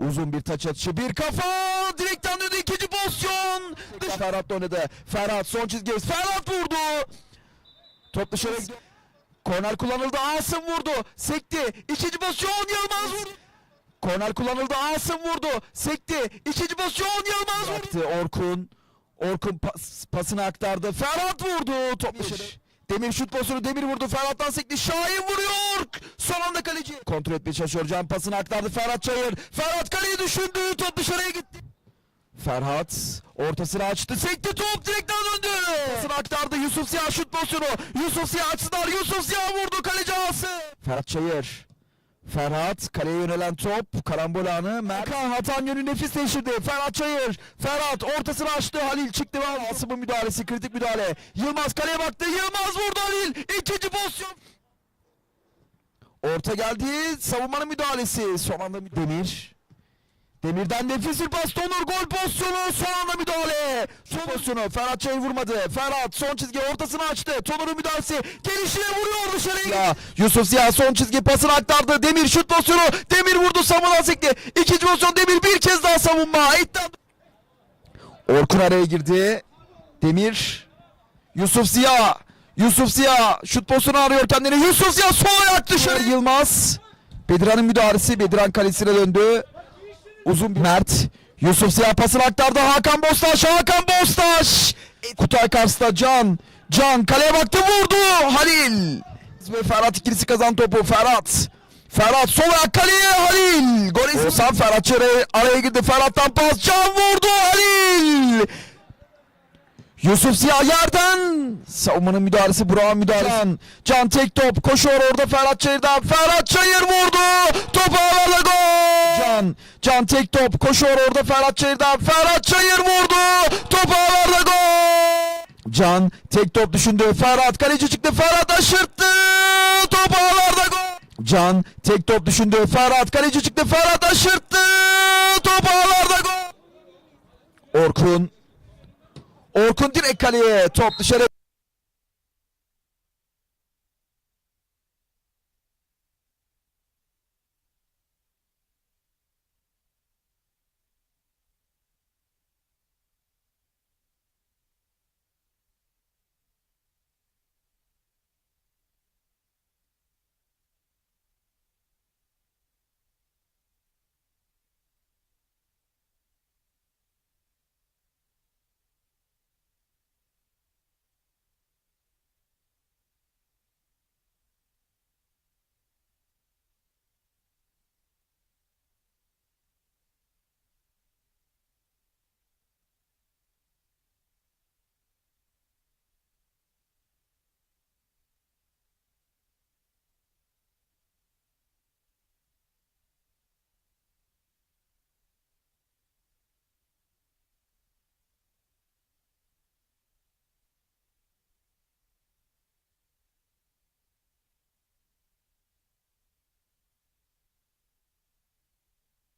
Uzun bir taç atışı. Bir kafa. Direkten döndü. ikinci pozisyon. Dış Ferhat oynadı. Ferhat son çizgi. Ferhat vurdu. Top dışarı gidiyor. Korner kullanıldı. Asım vurdu. Sekti. İkinci pozisyon Yılmaz vurdu. Korner kullanıldı. Asım vurdu. Sekti. İkinci pozisyon Yılmaz vurdu. Orkun. Orkun pas, pasını aktardı. Ferhat vurdu. Top dışarı. Demir şut pozisyonu Demir vurdu. Ferhat'tan sekti. Şahin vuruyor. Kaleci. Kontrol etmeye çalışıyor. Can pasını aktardı. Ferhat Çayır. Ferhat kaleyi düşündü. Top dışarıya gitti. Ferhat ortasını açtı. Sekti top direkten döndü. Pasını aktardı. Yusuf Siyah şut pozisyonu. Yusuf Siyah açtılar. Yusuf Siyah vurdu. Kaleci ağası. Ferhat Çayır. Ferhat kaleye yönelen top karambol anı Merkan hatan yönü nefis değiştirdi Ferhat Çayır Ferhat ortasını açtı Halil çıktı ve aldı. Asım'ın müdahalesi kritik müdahale Yılmaz kaleye baktı Yılmaz vurdu Halil ikinci pozisyon Orta geldi savunmanın müdahalesi. Son anda Demir. Demir'den nefis bir pas Tonur gol pozisyonu. Son anda müdahale. Son pozisyonu. Ferhat Çayır vurmadı. Ferhat son çizgi ortasını açtı. Tonur'un müdahalesi. Gelişine vuruyor dışarıya ya, Yusuf Ziya son çizgi pasını aktardı. Demir şut pozisyonu. Demir vurdu savunan sekti İkinci pozisyon Demir bir kez daha savunma. İddia- Orkun araya girdi. Demir. Yusuf Ziya Yusuf Ziya şut pozisyonu arıyor kendini Yusuf Ziya sol ayak dışarı Yılmaz Bedirhan'ın müdahalesi Bedirhan kalesine döndü Uzun bir Mert. Yusuf Ziya pasını aktardı. Hakan Bostaş. Hakan Bostaş. Kutay karşısında Can. Can kaleye baktı vurdu. Halil. Ve Ferhat ikilisi kazan topu. Ferhat. Ferhat sol ayak kaleye Halil. Gol Oğuzhan Ferhat Çere araya girdi. Ferhat'tan pas. Can vurdu. Halil. Yusuf Ziya yerden. Savunmanın müdahalesi Burak'ın müdahalesi. Can, Can tek top koşuyor orada Ferhat Çayır'dan. Ferhat Çayır vurdu. Top ağlarla gol. Can, Can tek top koşuyor orada Ferhat Çayır'dan. Ferhat Çayır vurdu. Top ağlarla gol. Can tek top düşündü. Ferhat kaleci çıktı. Ferhat aşırttı. Top ağlarda gol. Can tek top düşündü. Ferhat kaleci çıktı. Ferhat aşırttı. Top ağlarda gol. Orkun Orkun direkt kaleye. Top dışarı